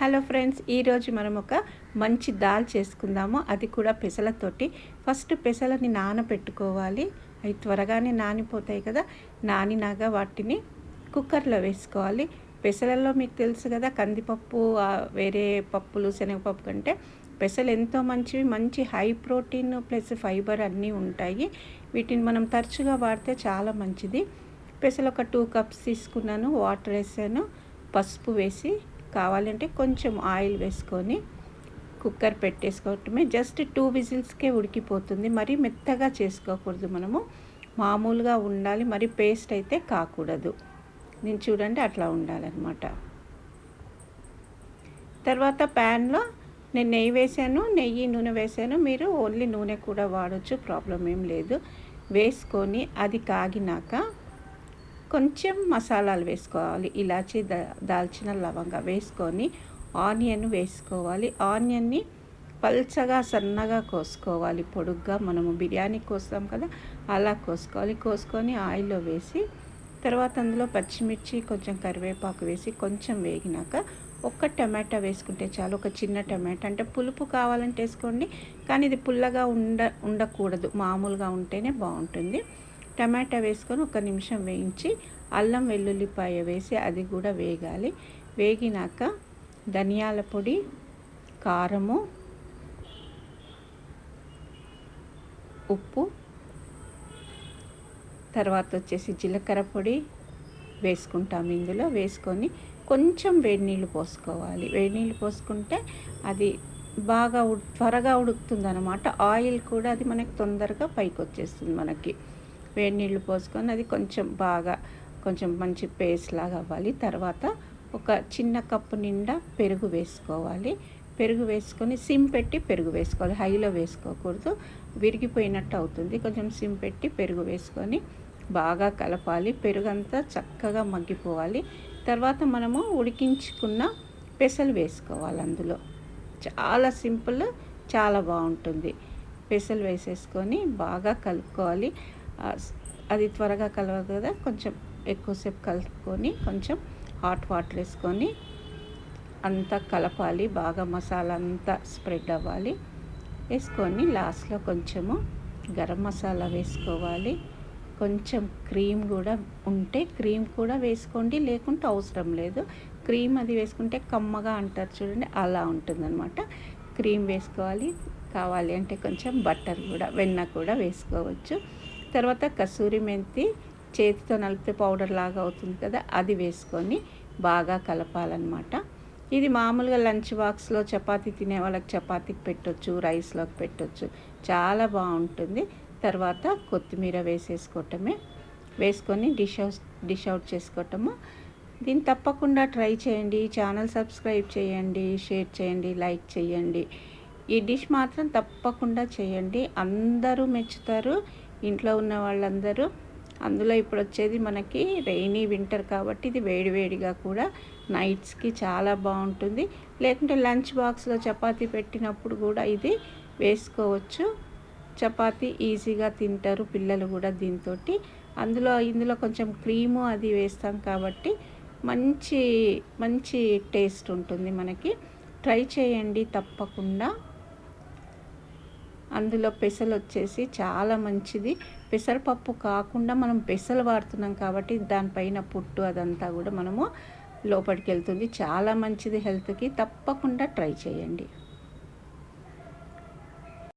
Hello friends ఈరోజు మనం ఒక మంచి దాల్ చేసుకుందాము. అది కూడా పెసలతోటి. ఫస్ట్ పెసలని నానబెట్టుకోవాలి. అవి త్వరగానే నానిపోతాయి కదా. నానినాగా వాటిని కుక్కర్లో వేసుకోవాలి. పెసలలో మీకు తెలుసు కదా కందిపప్పు వేరే పప్పులు శనగపప్పు కంటే పెసలు ఎంతో మంచివి. మంచి హై ప్రోటీన్ ప్లస్ ఫైబర్ అన్నీ ఉంటాయి. వీటిని మనం తరచుగా వాడితే చాలా మంచిది. పెసలు ఒక టూ కప్స్ తీసుకున్నాను. వాటర్ వేసాను. పసుపు వేసి కావాలంటే కొంచెం ఆయిల్ వేసుకొని కుక్కర్ పెట్టేసుకోవటమే. జస్ట్ టూ విజిల్స్కే ఉడికిపోతుంది. మరి మెత్తగా చేసుకోకూడదు మనము. మామూలుగా ఉండాలి మరి పేస్ట్ అయితే కాకూడదు. నేను చూడండి అట్లా ఉండాలన్నమాట. తర్వాత ప్యాన్లో నేను నెయ్యి వేసాను. నెయ్యి నూనె వేసాను. మీరు ఓన్లీ నూనె కూడా వాడచ్చు. ప్రాబ్లం ఏం లేదు. వేసుకొని అది కాగినాక కొంచెం మసాలాలు వేసుకోవాలి. ఇలాచి దాల్చిన లవంగా వేసుకొని ఆనియన్ వేసుకోవాలి. ఆనియన్ని పల్చగా సన్నగా కోసుకోవాలి. పొడుగ్గా మనము బిర్యానీ కోస్తాం కదా అలా కోసుకోవాలి. కోసుకొని ఆయిల్లో వేసి తర్వాత అందులో పచ్చిమిర్చి కొంచెం కరివేపాకు వేసి కొంచెం వేగినాక ఒక్క టమాటా వేసుకుంటే చాలు. ఒక చిన్న టమాటా. అంటే పులుపు కావాలంటే వేసుకోండి కానీ ఇది పుల్లగా ఉండ ఉండకూడదు. మామూలుగా ఉంటేనే బాగుంటుంది. టమాటా వేసుకొని ఒక నిమిషం వేయించి అల్లం వెల్లుల్లిపాయ వేసి అది కూడా వేగాలి. వేగినాక ధనియాల పొడి కారము ఉప్పు తర్వాత వచ్చేసి జీలకర్ర పొడి వేసుకుంటాం ఇందులో. వేసుకొని కొంచెం వేడి నీళ్ళు పోసుకోవాలి. వేడి నీళ్ళు పోసుకుంటే అది బాగా త్వరగా ఉడుకుతుంది అనమాట ఆయిల్ కూడా అది మనకి తొందరగా పైకి వచ్చేస్తుంది మనకి. వేడి నీళ్ళు పోసుకొని అది కొంచెం బాగా కొంచెం మంచి పేస్ట్ లాగా అవ్వాలి. తర్వాత ఒక చిన్న కప్పు నిండా పెరుగు వేసుకోవాలి. పెరుగు వేసుకొని సిమ్ పెట్టి పెరుగు వేసుకోవాలి. హైలో వేసుకోకూడదు. విరిగిపోయినట్టు అవుతుంది. కొంచెం సిమ్ పెట్టి పెరుగు వేసుకొని బాగా కలపాలి. పెరుగు అంతా చక్కగా మగ్గిపోవాలి. తర్వాత మనము ఉడికించుకున్న పెసలు వేసుకోవాలి అందులో. చాలా సింపుల్ చాలా బాగుంటుంది. పెసలు వేసేసుకొని బాగా కలుపుకోవాలి. అది త్వరగా కలవదు కదా? కొంచెం ఎక్కువసేపు కలుపుకొని కొంచెం హాట్ వాటర్ వేసుకొని అంతా కలపాలి. బాగా మసాలా అంతా స్ప్రెడ్ అవ్వాలి. వేసుకొని లాస్ట్లో కొంచెము గరం మసాలా వేసుకోవాలి. కొంచెం క్రీమ్ కూడా ఉంటే క్రీమ్ కూడా వేసుకోండి. లేకుంటే అవసరం లేదు. క్రీమ్ అది వేసుకుంటే కమ్మగా అంటారు చూడండి అలా ఉంటుందన్నమాట. క్రీమ్ వేసుకోవాలి. కావాలి అంటే కొంచెం బట్టర్ కూడా వెన్న కూడా వేసుకోవచ్చు. తర్వాత కసూరి మెంతి చేతితో నలిపితే పౌడర్ లాగా అవుతుంది కదా అది వేసుకొని బాగా కలపాలన్నమాట. ఇది మామూలుగా లంచ్ బాక్స్లో చపాతి తినే వాళ్ళకి చపాతీకి పెట్టొచ్చు రైస్లోకి పెట్టొచ్చు. చాలా బాగుంటుంది. తర్వాత కొత్తిమీర వేసేసుకోవటమే. వేసుకొని డిష్ అవుట్ డిష్ అవుట్ చేసుకోవటము. దీన్ని తప్పకుండా ట్రై చేయండి. ఛానల్ సబ్స్క్రైబ్ చేయండి షేర్ చేయండి లైక్ చేయండి. ఈ డిష్ మాత్రం తప్పకుండా చేయండి. అందరూ మెచ్చుతారు. ఇంట్లో ఉన్న వాళ్ళందరూ అందులో ఇప్పుడు వచ్చేది మనకి రెయినీ వింటర్ కాబట్టి ఇది వేడివేడిగా కూడా నైట్స్కి చాలా బాగుంటుంది. లేకుంటే లంచ్ బాక్స్లో చపాతీ పెట్టినప్పుడు కూడా ఇది వేసుకోవచ్చు. చపాతీ ఈజీగా తింటారు పిల్లలు కూడా దీంతో అందులో ఇందులో కొంచెం క్రీము అది వేస్తాం కాబట్టి మంచి మంచి టేస్ట్ ఉంటుంది మనకి. ట్రై చేయండి తప్పకుండా. అందులో పెసలు వచ్చేసి చాలా మంచిది. పెసరపప్పు కాకుండా మనం పెసలు వాడుతున్నాం కాబట్టి దానిపైన పుట్టు అదంతా కూడా మనము లోపలికి వెళ్తుంది చాలా మంచిది హెల్త్కి. తప్పకుండా ట్రై చేయండి.